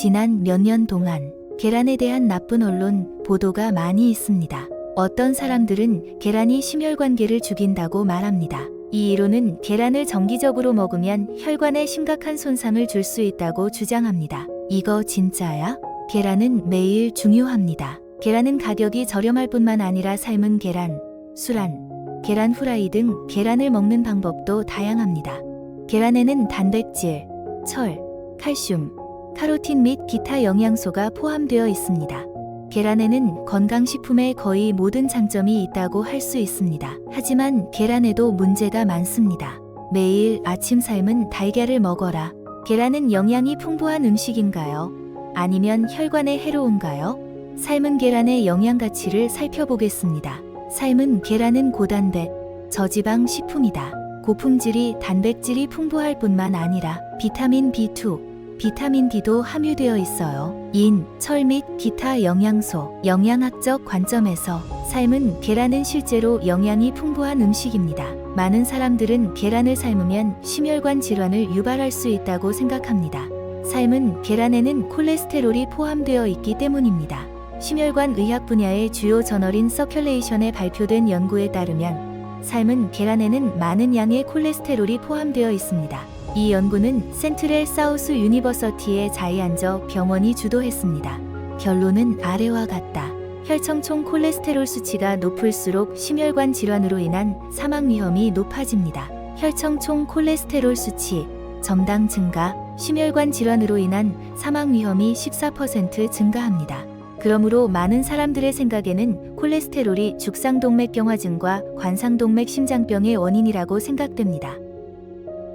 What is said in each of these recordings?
지난 몇 년 동안 계란에 대한 나쁜 언론 보도가 많이 있습니다. 어떤 사람들은 계란이 심혈관계를 죽인다고 말합니다. 이 이론은 계란을 정기적으로 먹으면 혈관에 심각한 손상을 줄 수 있다고 주장합니다. 이거 진짜야? 계란은 매일 중요합니다. 계란은 가격이 저렴할 뿐만 아니라 삶은 계란, 수란, 계란 후라이 등 계란을 먹는 방법도 다양합니다. 계란에는 단백질, 철, 칼슘, 카로틴 및 기타 영양소가 포함되어 있습니다. 계란에는 건강식품의 거의 모든 장점이 있다고 할 수 있습니다. 하지만 계란에도 문제가 많습니다. 매일 아침 삶은 달걀을 먹어라. 계란은 영양이 풍부한 음식인가요? 아니면 혈관에 해로운가요? 삶은 계란의 영양 가치를 살펴보겠습니다. 삶은 계란은 고단백, 저지방 식품이다. 고품질이 단백질이 풍부할 뿐만 아니라 비타민 B2, 비타민 D도 함유되어 있어요. 인, 철 및 기타 영양소, 영양학적 관점에서 삶은 계란은 실제로 영양이 풍부한 음식입니다. 많은 사람들은 계란을 삶으면 심혈관 질환을 유발할 수 있다고 생각합니다. 삶은 계란에는 콜레스테롤이 포함되어 있기 때문입니다. 심혈관 의학 분야의 주요 저널인 서큘레이션에 발표된 연구에 따르면 삶은 계란에는 많은 양의 콜레스테롤이 포함되어 있습니다. 이 연구는 센트럴 사우스 유니버서티의 자이안저 병원이 주도했습니다. 결론은 아래와 같다. 혈청총 콜레스테롤 수치가 높을수록 심혈관 질환으로 인한 사망 위험이 높아집니다. 혈청총 콜레스테롤 수치 점당 증가, 심혈관 질환으로 인한 사망 위험이 14% 증가합니다. 그러므로 많은 사람들의 생각에는 콜레스테롤이 죽상동맥경화증과 관상동맥 심장병의 원인이라고 생각됩니다.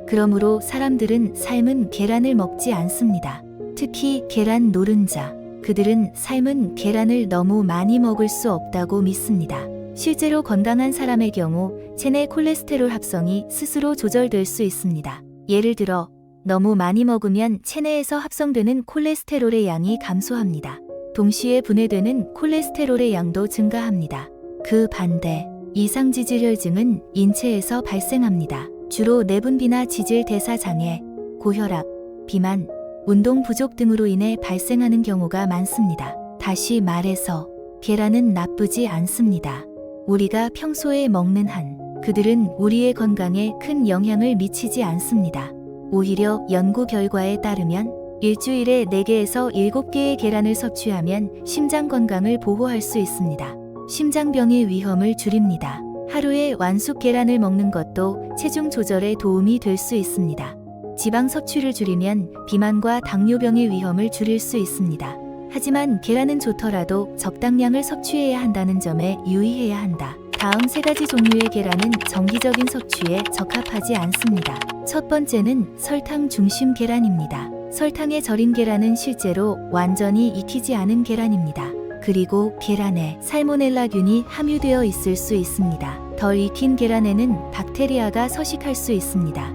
그러므로 사람들은 삶은 계란을 먹지 않습니다. 특히 계란 노른자. 그들은 삶은 계란을 너무 많이 먹을 수 없다고 믿습니다. 실제로 건강한 사람의 경우 체내 콜레스테롤 합성이 스스로 조절될 수 있습니다. 예를 들어 너무 많이 먹으면 체내에서 합성되는 콜레스테롤의 양이 감소합니다. 동시에 분해되는 콜레스테롤의 양도 증가합니다. 그 반대, 이상지질혈증은 인체에서 발생합니다. 주로 내분비나 지질 대사 장애, 고혈압, 비만, 운동 부족 등으로 인해 발생하는 경우가 많습니다. 다시 말해서 계란은 나쁘지 않습니다. 우리가 평소에 먹는 한 그들은 우리의 건강에 큰 영향을 미치지 않습니다. 오히려 연구 결과에 따르면 일주일에 4개에서 7개의 계란을 섭취하면 심장 건강을 보호할 수 있습니다. 심장병의 위험을 줄입니다. 하루에 완숙 계란을 먹는 것도 체중 조절에 도움이 될 수 있습니다. 지방 섭취를 줄이면 비만과 당뇨병의 위험을 줄일 수 있습니다. 하지만 계란은 좋더라도 적당량을 섭취해야 한다는 점에 유의해야 한다. 다음 세 가지 종류의 계란은 정기적인 섭취에 적합하지 않습니다. 첫 번째는 설탕 중심 계란입니다. 설탕에 절인 계란은 실제로 완전히 익히지 않은 계란입니다. 그리고 계란에 살모넬라균이 함유되어 있을 수 있습니다. 덜 익힌 계란에는 박테리아가 서식할 수 있습니다.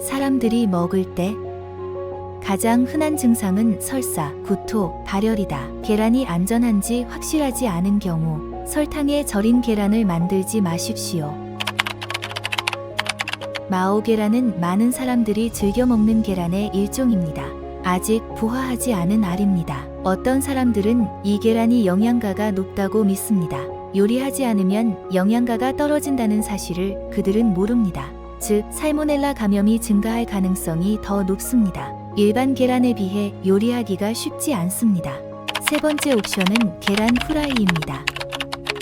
사람들이 먹을 때 가장 흔한 증상은 설사, 구토, 발열이다. 계란이 안전한지 확실하지 않은 경우 설탕에 절인 계란을 만들지 마십시오. 마오 계란은 많은 사람들이 즐겨 먹는 계란의 일종입니다. 아직 부화하지 않은 알입니다. 어떤 사람들은 이 계란이 영양가가 높다고 믿습니다. 요리하지 않으면 영양가가 떨어진다는 사실을 그들은 모릅니다. 즉, 살모넬라 감염이 증가할 가능성이 더 높습니다. 일반 계란에 비해 요리하기가 쉽지 않습니다. 세 번째 옵션은 계란 후라이입니다.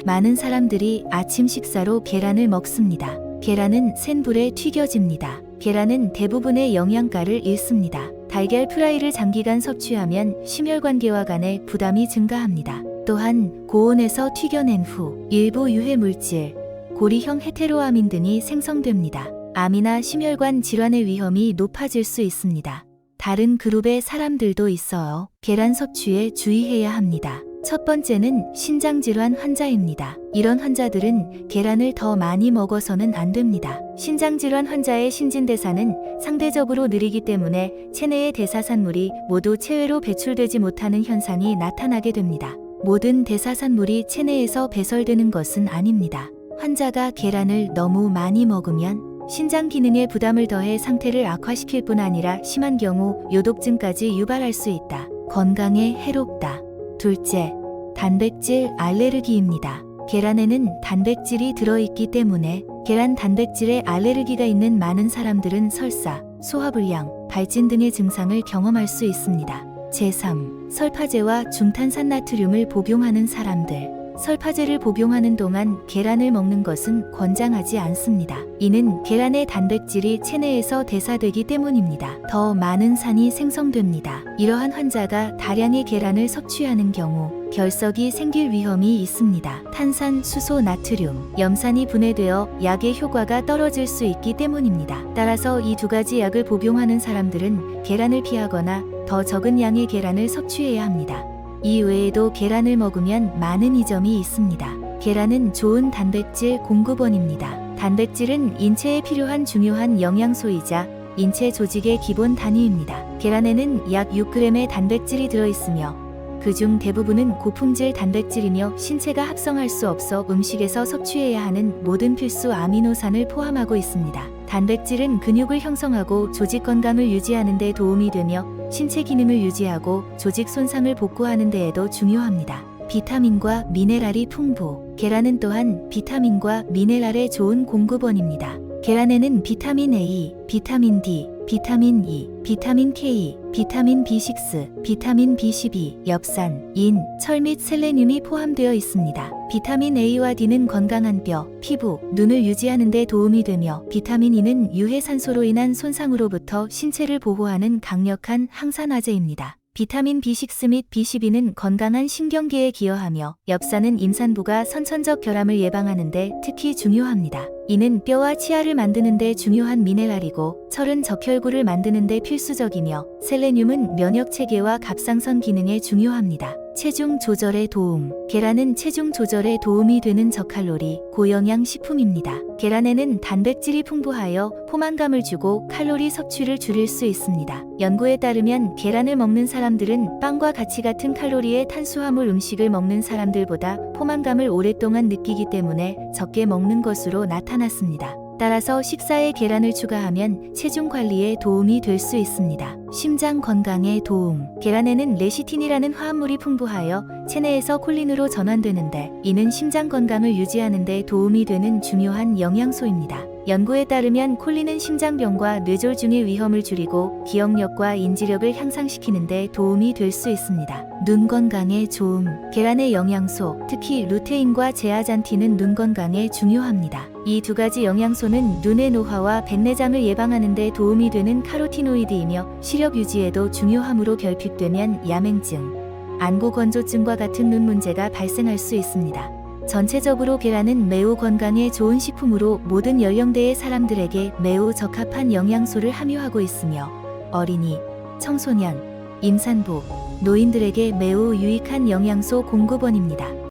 많은 사람들이 아침 식사로 계란을 먹습니다. 계란은 센 불에 튀겨집니다. 계란은 대부분의 영양가를 잃습니다. 달걀 프라이를 장기간 섭취하면 심혈관계와 간의 부담이 증가합니다. 또한 고온에서 튀겨낸 후 일부 유해 물질, 고리형 헤테로아민 등이 생성됩니다. 암이나 심혈관 질환의 위험이 높아질 수 있습니다. 다른 그룹의 사람들도 있어요. 계란 섭취에 주의해야 합니다. 첫 번째는 신장질환 환자입니다. 이런 환자들은 계란을 더 많이 먹어서는 안 됩니다. 신장질환 환자의 신진대사는 상대적으로 느리기 때문에 체내의 대사산물이 모두 체외로 배출되지 못하는 현상이 나타나게 됩니다. 모든 대사산물이 체내에서 배설되는 것은 아닙니다. 환자가 계란을 너무 많이 먹으면 신장 기능에 부담을 더해 상태를 악화시킬 뿐 아니라 심한 경우 요독증까지 유발할 수 있다. 건강에 해롭다. 둘째, 단백질 알레르기입니다. 계란에는 단백질이 들어있기 때문에 계란 단백질에 알레르기가 있는 많은 사람들은 설사, 소화불량, 발진 등의 증상을 경험할 수 있습니다. 제3. 설파제와 중탄산 나트륨을 복용하는 사람들. 설파제를 복용하는 동안 계란을 먹는 것은 권장하지 않습니다. 이는 계란의 단백질이 체내에서 대사되기 때문입니다. 더 많은 산이 생성됩니다. 이러한 환자가 다량의 계란을 섭취하는 경우 결석이 생길 위험이 있습니다. 탄산, 수소, 나트륨, 염산이 분해되어 약의 효과가 떨어질 수 있기 때문입니다. 따라서 이 두 가지 약을 복용하는 사람들은 계란을 피하거나 더 적은 양의 계란을 섭취해야 합니다. 이 외에도 계란을 먹으면 많은 이점이 있습니다. 계란은 좋은 단백질 공급원입니다. 단백질은 인체에 필요한 중요한 영양소이자 인체 조직의 기본 단위입니다. 계란에는 약 6g의 단백질이 들어있으며 그중 대부분은 고품질 단백질이며 신체가 합성할 수 없어 음식에서 섭취해야 하는 모든 필수 아미노산을 포함하고 있습니다. 단백질은 근육을 형성하고 조직 건강을 유지하는 데 도움이 되며 신체 기능을 유지하고 조직 손상을 복구하는 데에도 중요합니다. 비타민과 미네랄이 풍부. 계란은 또한 비타민과 미네랄의 좋은 공급원입니다. 계란에는 비타민 A, 비타민 D, 비타민 E, 비타민 K, 비타민 B6, 비타민 B12, 엽산, 인, 철 및 셀레늄이 포함되어 있습니다. 비타민 A와 D는 건강한 뼈, 피부, 눈을 유지하는 데 도움이 되며 비타민 E는 유해산소로 인한 손상으로부터 신체를 보호하는 강력한 항산화제입니다. 비타민 B6 및 B12는 건강한 신경계에 기여하며 엽산은 임산부가 선천적 결함을 예방하는 데 특히 중요합니다. 이는 뼈와 치아를 만드는 데 중요한 미네랄이고 철은 적혈구를 만드는 데 필수적이며 셀레늄은 면역 체계와 갑상선 기능에 중요합니다. 체중 조절에 도움. 계란은 체중 조절에 도움이 되는 저칼로리, 고영양 식품입니다. 계란에는 단백질이 풍부하여 포만감을 주고 칼로리 섭취를 줄일 수 있습니다. 연구에 따르면 계란을 먹는 사람들은 빵과 같이 같은 칼로리의 탄수화물 음식을 먹는 사람들보다 포만감을 오랫동안 느끼기 때문에 적게 먹는 것으로 나타났습니다. 따라서 식사에 계란을 추가하면 체중 관리에 도움이 될 수 있습니다. 심장 건강에 도움. 계란에는 레시틴이라는 화합물이 풍부하여 체내에서 콜린으로 전환되는데 이는 심장 건강을 유지하는 데 도움이 되는 중요한 영양소입니다. 연구에 따르면 콜린은 심장병과 뇌졸중의 위험을 줄이고 기억력과 인지력을 향상시키는 데 도움이 될 수 있습니다. 눈 건강에 좋음. 계란의 영양소, 특히 루테인과 제아잔틴은 눈 건강에 중요합니다. 이 두 가지 영양소는 눈의 노화와 백내장을 예방하는 데 도움이 되는 카로티노이드이며 시력 유지에도 중요함으로 결핍되면 야맹증, 안구 건조증과 같은 눈 문제가 발생할 수 있습니다. 전체적으로 계란은 매우 건강에 좋은 식품으로 모든 연령대의 사람들에게 매우 적합한 영양소를 함유하고 있으며 어린이, 청소년, 임산부, 노인들에게 매우 유익한 영양소 공급원입니다.